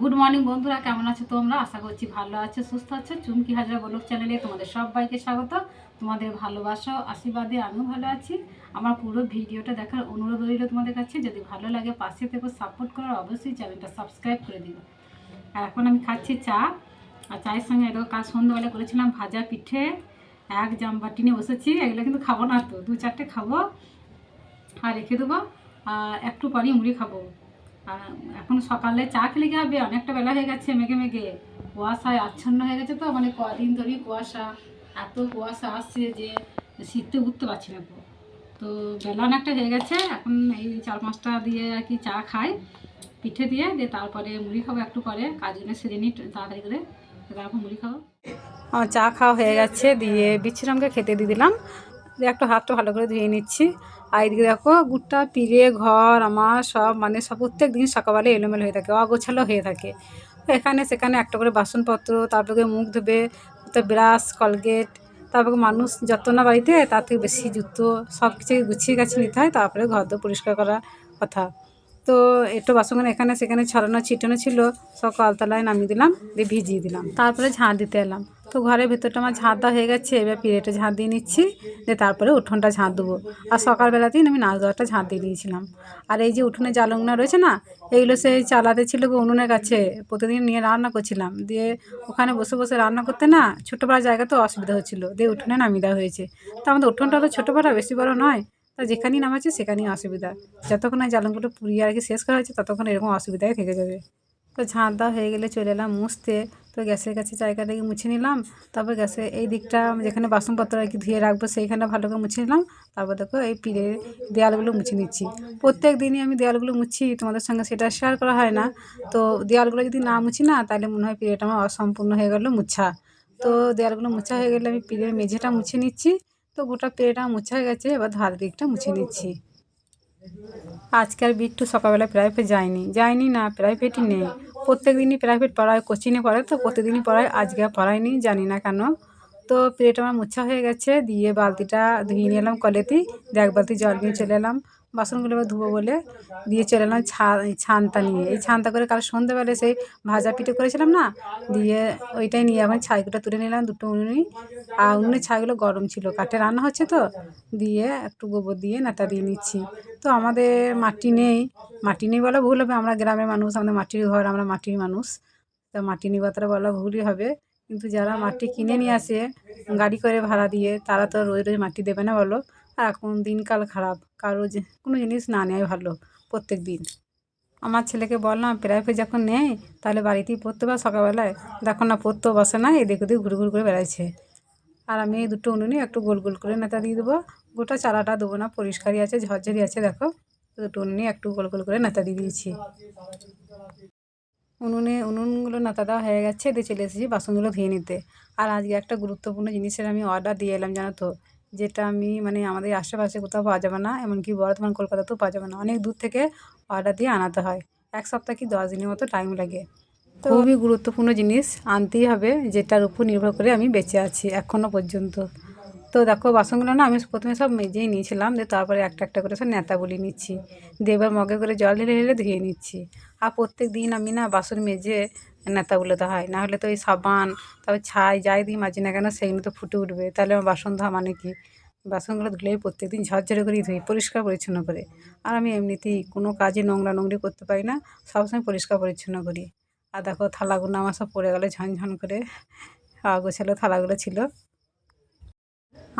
Good morning বন্ধুরা, কেমন আছো তোমরা? আশা করছি ভালো আছো, সুস্থ আছো। চুমকি হাজরা বলক চ্যানেলে তোমাদের সবাইকে স্বাগত। তোমাদের ভালোবাসা, আশীর্বাদে আমিও ভালো আছি। আমার পুরো ভিডিওটা দেখার অনুরোধ রইল তোমাদের কাছে। যদি ভালো লাগে পাশে থেকে সাপোর্ট করার অবশ্যই চ্যানেলটা সাবস্ক্রাইব করে দিও। আর এখন আমি খাচ্ছি চা। আর চায়ের সঙ্গে এরকম কাল সন্ধ্যাবেলা করেছিলাম ভাজা পিঠে। এক জামবাটি নিয়ে বসেছি, এগুলো কিন্তু খাব না তো দু চারটে খাব। আর রেখে দেবো। আর একটু পরেই মুড়ি খাব। এখন সকালে চা খেলে কি হবে? অনেকটা বেলা হয়ে গেছে মেঘে মেঘে। কুয়াশায় আচ্ছন্ন হয়ে গেছে তো মানে কদিন ধরেই কুয়াশা, এত কুয়াশা আসছে যে শীতে উঠতে পারছি না। তো বেলা অনেকটা হয়ে গেছে, এখন এই চার পাঁচটা দিয়ে আর কি চা খাই, পিঠে দিয়ে দিয়ে তারপরে মুড়ি খাব একটু পরে কাজগুলো সেরে নিই তাড়াতাড়ি করে। তারপর মুড়ি খাব। আমার চা খাওয়া হয়ে গেছে, দিয়ে বিচ্ছিরামকে খেতে দিয়ে দিলাম। একটু হাতটা ভালো করে ধুয়ে নিচ্ছি। আর এদিকে দেখো গুটটা পিড়ে, ঘর, আমার সব মানে সব প্রত্যেক দিন সকালবেলা এলোমেলো হয়ে থাকে, অগোছালো হয়ে থাকে। এখানে সেখানে একটা করে বাসনপত্র, তারপরে মুখ ধুবে তো ব্রাশ, কলগেট, তারপরে মানুষ যত না বাড়িতে, তার থেকে বেশি জুতো, সব কিছু গুছিয়ে গাছিয়ে নিতে হয়, তারপরে ঘর দোর পরিষ্কার করা কথা। তো একটু বাসনগুলো এখানে, সেখানে ছড়ানো, ছিটানো ছিল। সব কলতলায় নামিয়ে দিলাম, দিয়ে ভিজিয়ে দিলাম। তারপরে ঝাঁট দিতে এলাম। তো ঘরের ভেতরটা আমার ঝাঁট দেওয়া হয়ে গেছে, এবার পিড়েটা ঝাঁট দিয়ে নিচ্ছি, দিয়ে তারপরে উঠোনটা ঝাঁট দেবো। আর সকালবেলাতেই আমি নাচ দেওয়াটা ঝাঁট দিয়ে দিয়েছিলাম। আর এই যে উঠোনে জালংনা রয়েছে না, এইগুলো সেই চালাতে ছিল গো উনুনের কাছে। প্রতিদিন নিয়ে রান্না করছিলাম। দিয়ে ওখানে বসে বসে রান্না করতে না ছোটো পাড়া জায়গা তো অসুবিধা হচ্ছিল। দিয়ে উঠোনে নামিয়ে দেওয়া হয়েছে। তো আমাদের উঠোনটা তো ছোটো পাড়া বেশি বড় নয়। তা যেখানেই নামাচ্ছে সেখানেই অসুবিধা। যতক্ষণ না জালনগুলো পুড়িয়ে আর কি শেষ করা হয়েছে, ততক্ষণ এরকম অসুবিধাই থেকে যাবে। তো ঝাঁট দেওয়া হয়ে গেলে চলে এলাম মুছতে। তো গ্যাসের কাছে জায়গাটাকে মুছে নিলাম। তারপর গ্যাসে এই দিকটা যেখানে বাসনপত্র আর কি ধুয়ে রাখব সেইখানে ভালো করে মুছে নিলাম। তারপর দেখো এই পিড়ে দেয়ালগুলো মুছে নিচ্ছি। প্রত্যেক দিনই আমি দেয়ালগুলো মুছি, তোমাদের সঙ্গে সেটা শেয়ার করা হয় না। তো দেয়ালগুলো যদি না মুছি না, তাহলে মনে হয় পিড়েটা আমার অসম্পূর্ণ হয়ে গেলো মুছা। তো দেয়ালগুলো মুছা হয়ে গেলে আমি পিড়ের মেঝেটা মুছে নিচ্ছি। তো গোটা পেড়েটা মুছা গেছে, এবার ধার দিকটা মুছে নিচ্ছি। আজকে আর বিট্টু সকালবেলা প্রাইভেট যায়নি। যায়নি না প্রাইভেটই নেই। প্রত্যেক দিনই প্রাইভেট পড়ায় কোচিংয়ে পড়ায়, তো প্রত্যেকদিনই পড়ায়, আজকে পড়ায়নি, জানি না কেন। তো প্লেট আমার মুছা হয়ে গেছে, দিয়ে বালতিটা ধুয়ে নিয়ে এলাম কলেতেই দেখ বালতি জল নিয়ে চলে এলাম। বাসনগুলো এবার ধুবো বলে দিয়ে চলে এলাম ছানটা নিয়ে। এই ছানটা করে কাল সন্ধ্যেবেলা সেই ভাজা পিঠে করেছিলাম না, দিয়ে ওইটাই নিয়ে এখন ছাইগুলো তুলে নিলাম দুটো উনুনি। আর উনুনের ছাইগুলো গরম ছিল, কাঠে রান্না হচ্ছে তো, দিয়ে একটু গোবর দিয়ে নেতা দিয়ে নিচ্ছি। তো আমাদের মাটি নেই মাটি নেই বলা ভুল হবে, আমরা গ্রামের মানুষ, আমাদের মাটির ঘর, আমরা মাটির মানুষ। তো মাটি নেই কথাটা বলা ভুলই হবে, কিন্তু যারা মাটি কিনে নিয়ে আসে, গাড়ি করে ভাড়া দিয়ে, তারা তো রোজ রোজ মাটি দেবে না বলো। আর এখন দিনকাল খারাপ। কারও যে কোনো জিনিস না নেয় ভালো প্রত্যেক দিন। আমার ছেলেকে বললাম প্রাইভেট যখন নেয় তাহলে বাড়িতেই পড়তে পার সকালবেলায়। দেখো না পড়তেও বসে না, এদিক ওদিক ঘুরে ঘুরে করে বেড়াচ্ছে। আর আমি এই দুটো উনুনে একটু গোল গোল করে নেতা দিয়ে দেবো। গোটা চালাটা দেবো না, পরিষ্কারই আছে, ঝরঝরি আছে, দেখো। দুটো উনুনে একটু গোল গোল করে নেতা দিয়ে দিয়েছি। উনুনে, উনুনগুলো নেতা দেওয়া হয়ে গেছে, দিয়ে চলে এসেছি বাসনগুলো ধুয়ে নিতে। আর আজকে একটা গুরুত্বপূর্ণ জিনিসের আমি অর্ডার দিয়ে এলাম, জানো তো? যেটা আমি মানে আমাদের আশেপাশে কোথাও পাওয়া যাবে না এমনকি বর্ধমান কলকাতাতেও পাওয়া যাবে না। অনেক দূর থেকে অর্ডার দিয়ে আনাতে হয়। এক সপ্তাহ কি দশ দিনের মতো টাইম লাগে। তো খুবই গুরুত্বপূর্ণ জিনিস আনতেই হবে যেটার উপর নির্ভর করে আমি বেঁচে আছি এখনও পর্যন্ত। তো দেখো বাসনগুলো না আমি প্রথমে সব মেজেই নিয়েছিলাম, দিয়ে তারপরে একটা একটা করে সব নেতা বলি নিচ্ছি। দিয়ে এবার মগে করে জল ঢেলে ঢেলে ধুয়ে নিচ্ছি। আর প্রত্যেক দিন আমি না বাসন মেজে নেতাগুলোতে হয়, না হলে তো ওই সাবান, তারপর ছাই যাই দিই মাজি না কেন সেইগুলো তো ফুটে উঠবে। তাহলে আমার বাসন ধোয়া মানে কি? বাসনগুলো ধুলেই প্রত্যেক দিন ঝরঝরে করেই ধুই, পরিষ্কার পরিচ্ছন্ন করে। আর আমি এমনিতেই কোনো কাজে নোংরা নোংরি করতে পারি না, সবসময় পরিষ্কার পরিচ্ছন্ন করি। আর দেখো থালাগুলো আমার সব পড়ে গেলো ঝনঝন করে গোছালো থালাগুলো ছিল।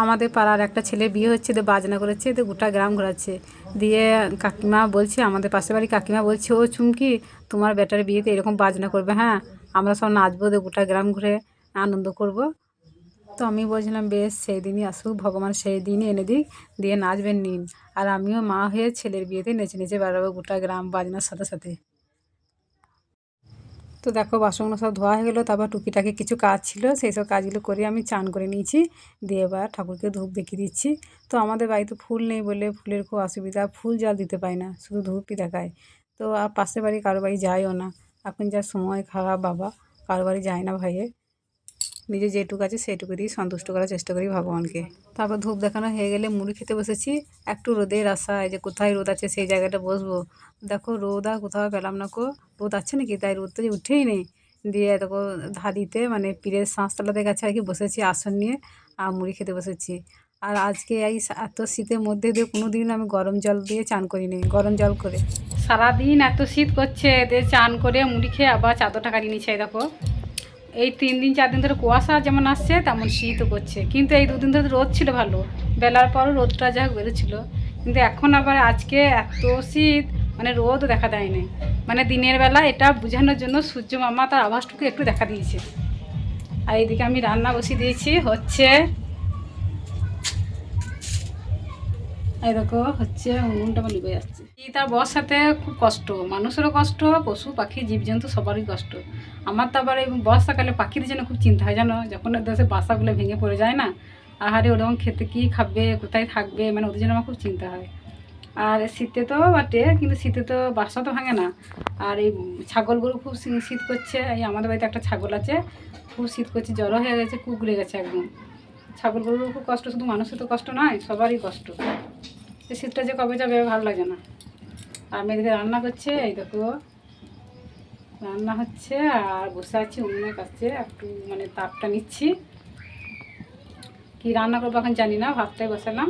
আমাদের পাড়ার একটা ছেলে বিয়ে হচ্ছে তো বাজনা করেছে তো গোটা গ্রাম ঘোরাচ্ছে। দিয়ে কাকিমা বলছে, আমাদের পাশের বাড়ি কাকিমা বলছে, ও চুমকি, তোমার বেটার বিয়েতে এরকম বাজনা করবে হ্যাঁ? আমরা সব নাচবো তো গোটা গ্রাম ঘুরে আনন্দ করব। তো আমি বলছিলাম, বেশ সেই দিনই আসুক, ভগবান সেই দিনই এনে দিক, দিয়ে নাচবেন নিন। আর আমিও মা হয়ে ছেলের বিয়েতে নেচে নেচে বেড়াবো গোটা গ্রাম বাজনার সাথে সাথে। তো দেখো বাসনগুলো সব ধোয়া হয়ে গেলো, তারপর টুকিটাকি কিছু কাজ ছিল, সেই সব কাজগুলো করে আমি চান করে নিয়েছি। দিয়ে এবার ঠাকুরকে ধূপ দেখিয়ে দিচ্ছি। তো আমাদের বাড়িতে ফুল নেই বলে ফুলের খুব অসুবিধা, ফুল জল দিতে পাই না, শুধু ধূপই দেখায়। তো আর পাশের বাড়ি কারও বাড়ি যায়ও না, এখন যা সময় খারাপ বাবা, কারও বাড়ি যায় না ভাইয়ে নিজে যেটুকু আছে সেটুকু দিয়ে সন্তুষ্ট করার চেষ্টা করি ভগবানকে। তারপর ধূপ দেখানো হয়ে গেলে মুড়ি খেতে বসেছি। একটু রোদের আশায় যে কোথায় রোদ আছে সেই জায়গাটা বসবো। দেখো রোদ আর কোথাও পেলাম না কো। রোদ আছে নাকি? তাই রোদটা যে উঠেই নেই। দিয়ে দেখো ধাদিতে মানে পীরের শাঁসতলাতে কাছে আর কি, বসেছি আসন নিয়ে আর মুড়ি খেতে বসেছি। আর আজকে এই এত শীতের মধ্যে দিয়ে কোনো দিন আমি গরম জল দিয়ে চান করিনি গরম জল করে। সারাদিন এত শীত করছে দিয়ে চান করে মুড়ি খেয়ে আবার চাদরটা কাটিয়ে নিচ্ছে, এই দেখো। এই তিন দিন, চার দিন ধরে কুয়াশা যেমন আসছে, তেমন শীতও করছে। কিন্তু এই দুদিন ধরে রোদ ছিল ভালো। বেলার পর রোদটা যা বেরোচ্ছিল। কিন্তু এখন আবার আজকে এত শীত মানে রোদও দেখা দেয়নি। মানে দিনের বেলা এটা বোঝানোর জন্য সূর্য মামা তার আভাসটুকু একটু দেখা দিয়েছে। আর এইদিকে আমি রান্না বসিয়ে দিয়েছি, হচ্ছে এই দেখো হচ্ছে উনুনটা আমার লিবে যাচ্ছে। এই তার বর্ষাতে খুব কষ্ট। মানুষেরও কষ্ট, পশু, পাখি, জীবজন্তু সবারই কষ্ট। আমার তো আবার এই বর্ষাকালে পাখিদের জন্য খুব চিন্তা হয়, জানো? যখন দেশে বাসাগুলো ভেঙে পড়ে যায় না, আহারে ওরকম খেতে কী খাবে, কোথায় থাকবে মানে ওদের জন্য আমার খুব চিন্তা হয়। আর শীতে তো বাটে, কিন্তু শীতে তো বাসা তো ভাঙে না। আর এই ছাগল গরু খুব শীত করছে, এই আমাদের বাড়িতে একটা ছাগল আছে, খুব শীত করছে জ্বর হয়ে গেছে কুকুরে গেছে একদম। ছাগল গরুর খুব কষ্ট, শুধু মানুষের তো কষ্ট নয়, সবারই কষ্ট। শীতটা যে কবে যাবে ভালো লাগে না। আর এদিকে রান্না করছে, এই দেখো। রান্না হচ্ছে, আর বসে আছি উনুনের কাছে একটু মানে তাপটা নিচ্ছি। কি রান্না করব এখন জানি না, ভাতটাই বসালাম।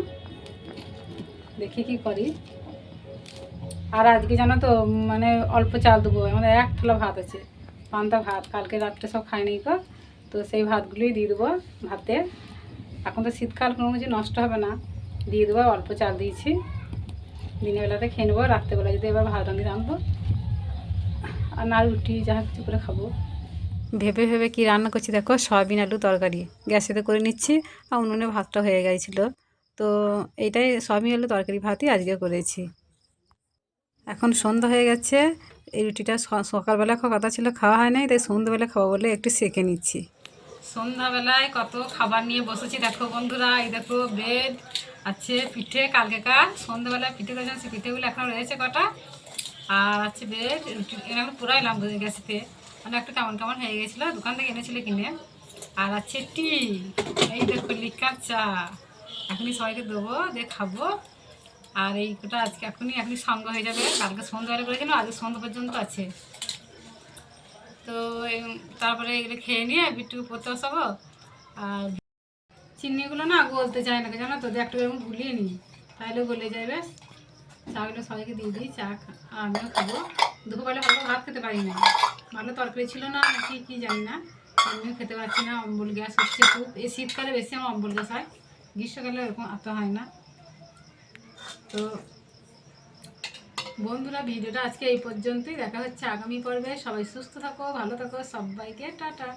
দেখি কি করি। আর আজকে জানো তো মানে অল্প চাল দেবো। আমাদের এক থালা ভাত আছে, পান্তা ভাত। কালকে রাত্রে সব খাই নি তো তো সেই ভাতগুলোই দিয়ে দেবো ভাতে এখন তো শীতকাল, কোনো কিছু নষ্ট হবে না। দিয়ে দেবো অল্প চাল দিয়েছি। দিনের বেলাতে খেয়ে নেব রাত্রেবেলা যদি এবার ভাত রাঁধি রাঁধবো। আর না রুটি যা কিছু করে খাব। ভেবে ভেবে কি রান্না করছি দেখো সয়াবিন আলু তরকারি। গ্যাসেতে করে নিচ্ছি আর উনুনে ভাতটা হয়ে গেছিল। তো এইটাই সয়াবিন আলু তরকারি ভাতই আজকে করেছি। এখন সন্ধ্যা হয়ে গেছে এই রুটিটা সকালবেলা খাওয়া কথা ছিল খাওয়া হয় নাই তাই সন্ধ্যাবেলা খাওয়া বলে একটু সেকে নিচ্ছি। সন্ধ্যাবেলায় কত খাবার নিয়ে বসেছি দেখো বন্ধুরা এই দেখো ব্রেড আছে পিঠে, কালকেকার সন্ধ্যাবেলায় পিঠে করেছিলাম সেই পিঠেগুলো এখন রয়েছে কটা। আর আছে ব্রেড রুটি এরকম পুরাইলাম গ্যাসেতে। মানে একটু কেমন কেমন হয়ে গেছিল, দোকান থেকে এনেছিল কিনে। আর আছে টি, এই দেখো লিকার চা। এখনই সবাইকে দেবো, দিয়ে খাব। আর এই কটা আজকে এখনই এখনই সঙ্গ হয়ে যাবে। কালকে সন্ধ্যাবেলা করেছিলাম আজকে সন্ধ্যা পর্যন্ত আছে। তো তারপরে এগুলো খেয়ে নিয়ে বিট্টু পড়তে বসাবো আর চিনিগুলো না গলতে চায় না, জানো তো একটু এরকম গুলিয়ে নিই। তাহলে গলে যায় বেশ চাগুলো সবাইকে দিয়ে দিই, চা আমিও খাব। দুপুরবেলা ভালো ভাত খেতে পারি না ভালো তরকারি ছিল না নাকি কি জানি না। আমিও খেতে পারছি না, অম্বল গ্যাস হচ্ছে খুব। এই শীতকালে বেশি আমার অম্বল গ্যাস হয়। গ্রীষ্মকালে এরকম এত হয় না। তো বন্ধুরা, ভিডিওটা আজকে এই পর্যন্তই। দেখা হচ্ছে আগামী পর্বে। সবাই সুস্থ থাকো, ভালো থাকো, সবাইকে টাটা।